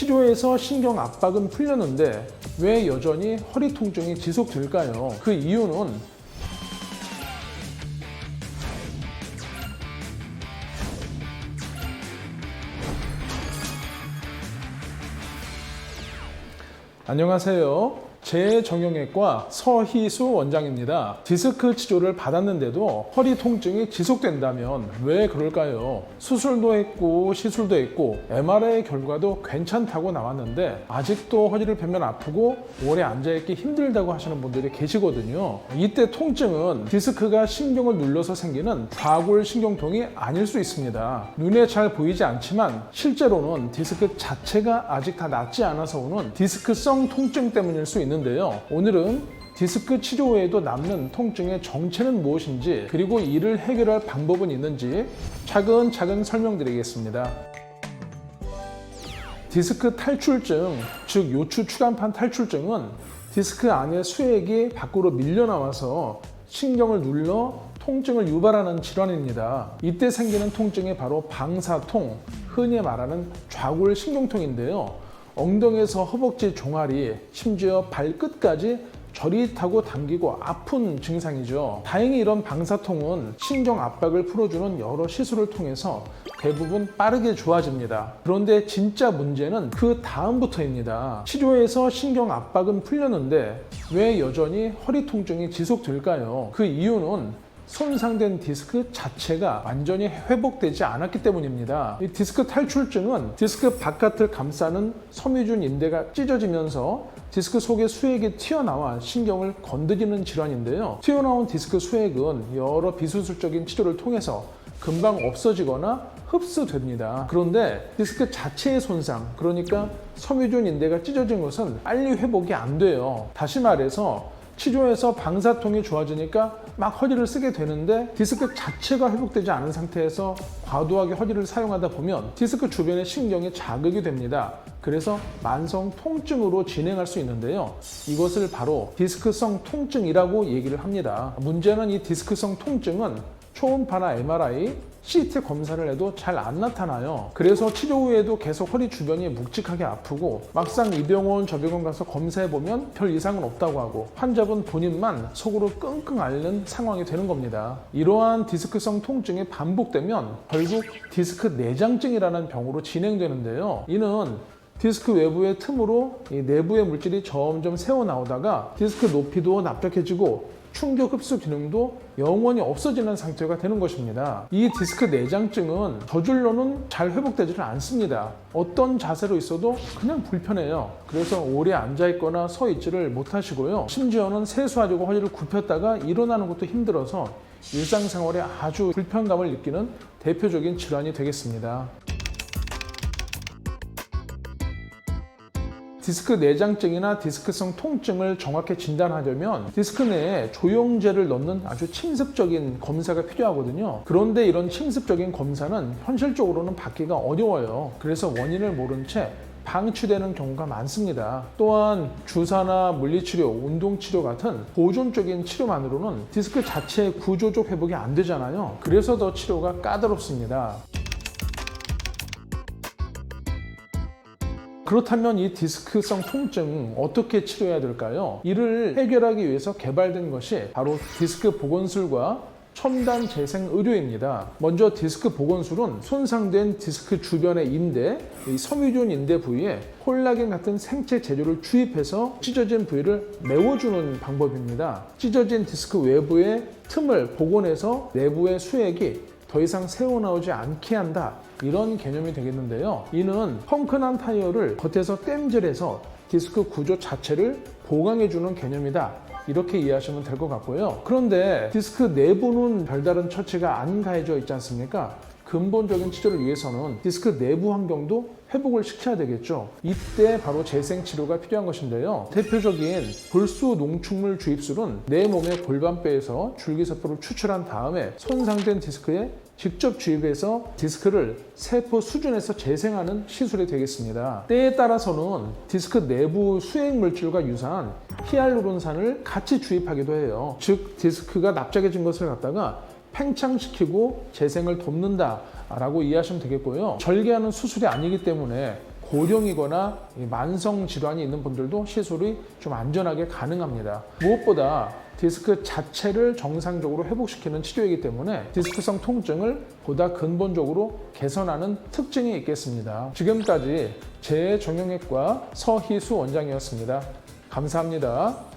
치료에서 신경 압박은 풀렸는데 왜 여전히 허리 통증이 지속될까요? 그 이유는 안녕하세요. 재정형외과 서희수 원장입니다. 디스크 치료를 받았는데도 허리 통증이 지속된다면 왜 그럴까요? 수술도 했고 시술도 했고 MRI 결과도 괜찮다고 나왔는데 아직도 허리를 펴면 아프고 오래 앉아있기 힘들다고 하시는 분들이 계시거든요. 이때 통증은 디스크가 신경을 눌러서 생기는 좌골 신경통이 아닐 수 있습니다. 눈에 잘 보이지 않지만 실제로는 디스크 자체가 아직 다 낫지 않아서 오는 디스크성 통증 때문일 수 있는 데요. 오늘은 디스크 치료 외에도 남는 통증의 정체는 무엇인지 그리고 이를 해결할 방법은 있는지 차근차근 설명드리겠습니다. 디스크 탈출증, 즉 요추 추간판 탈출증은 디스크 안에 수액이 밖으로 밀려 나와서 신경을 눌러 통증을 유발하는 질환입니다. 이때 생기는 통증이 바로 방사통, 흔히 말하는 좌골 신경통인데요. 엉덩이에서 허벅지 종아리, 심지어 발끝까지 저릿하고 당기고 아픈 증상이죠. 다행히 이런 방사통은 신경 압박을 풀어주는 여러 시술을 통해서 대부분 빠르게 좋아집니다. 그런데 진짜 문제는 그 다음부터입니다. 치료에서 신경 압박은 풀렸는데 왜 여전히 허리 통증이 지속될까요? 그 이유는 손상된 디스크 자체가 완전히 회복되지 않았기 때문입니다. 이 디스크 탈출증은 디스크 바깥을 감싸는 섬유준 인대가 찢어지면서 디스크 속의 수액이 튀어나와 신경을 건드리는 질환인데요. 튀어나온 디스크 수액은 여러 비수술적인 치료를 통해서 금방 없어지거나 흡수됩니다. 그런데 디스크 자체의 손상, 그러니까 섬유준 인대가 찢어진 것은 빨리 회복이 안 돼요. 다시 말해서 치료해서 방사통이 좋아지니까 막 허리를 쓰게 되는데 디스크 자체가 회복되지 않은 상태에서 과도하게 허리를 사용하다 보면 디스크 주변의 신경이 자극이 됩니다. 그래서 만성 통증으로 진행할 수 있는데요. 이것을 바로 디스크성 통증이라고 얘기를 합니다. 문제는 이 디스크성 통증은 초음파나 MRI, CT 검사를 해도 잘 안 나타나요. 그래서 치료 후에도 계속 허리 주변이 묵직하게 아프고 막상 이 병원 저 병원 가서 검사해 보면 별 이상은 없다고 하고 환자분 본인만 속으로 끙끙 앓는 상황이 되는 겁니다. 이러한 디스크성 통증이 반복되면 결국 디스크 내장증이라는 병으로 진행되는데요. 이는 디스크 외부의 틈으로 이 내부의 물질이 점점 새어 나오다가 디스크 높이도 납작해지고 충격 흡수 기능도 영원히 없어지는 상태가 되는 것입니다. 이 디스크 내장증은 저절로는 잘 회복되지를 않습니다. 어떤 자세로 있어도 그냥 불편해요. 그래서 오래 앉아 있거나 서 있지를 못하시고요. 심지어는 세수하려고 허리를 굽혔다가 일어나는 것도 힘들어서 일상생활에 아주 불편감을 느끼는 대표적인 질환이 되겠습니다. 디스크 내장증이나 디스크성 통증을 정확히 진단하려면 디스크 내에 조영제를 넣는 아주 침습적인 검사가 필요하거든요. 그런데 이런 침습적인 검사는 현실적으로는 받기가 어려워요. 그래서 원인을 모른 채 방치되는 경우가 많습니다. 또한 주사나 물리치료, 운동치료 같은 보존적인 치료만으로는 디스크 자체의 구조적 회복이 안 되잖아요. 그래서 더 치료가 까다롭습니다. 그렇다면 이 디스크성 통증 어떻게 치료해야 될까요? 이를 해결하기 위해서 개발된 것이 바로 디스크 보건술과 첨단 재생 의료입니다. 먼저 디스크 보건술은 손상된 디스크 주변의 인대, 이 섬유준 인대 부위에 콜라겐 같은 생체 재료를 주입해서 찢어진 부위를 메워주는 방법입니다. 찢어진 디스크 외부의 틈을 복원해서 내부의 수액이 더 이상 새어 나오지 않게 한다. 이런 개념이 되겠는데요. 이는 펑크난 타이어를 겉에서 땜질해서 디스크 구조 자체를 보강해주는 개념이다. 이렇게 이해하시면 될 것 같고요. 그런데 디스크 내부는 별다른 처치가 안 가해져 있지 않습니까? 근본적인 치료를 위해서는 디스크 내부 환경도 회복을 시켜야 되겠죠. 이때 바로 재생 치료가 필요한 것인데요. 대표적인 골수 농축물 주입술은 내 몸의 골반뼈에서 줄기세포를 추출한 다음에 손상된 디스크에 직접 주입해서 디스크를 세포 수준에서 재생하는 시술이 되겠습니다. 때에 따라서는 디스크 내부 수액 물질과 유사한 히알루론산을 같이 주입하기도 해요. 즉 디스크가 납작해진 것을 갖다가 팽창시키고 재생을 돕는다라고 이해하시면 되겠고요. 절개하는 수술이 아니기 때문에 고령이거나 이 만성 질환이 있는 분들도 시술이 좀 안전하게 가능합니다. 무엇보다 디스크 자체를 정상적으로 회복시키는 치료이기 때문에 디스크성 통증을 보다 근본적으로 개선하는 특징이 있겠습니다. 지금까지 재정형외과 서희수 원장이었습니다. 감사합니다.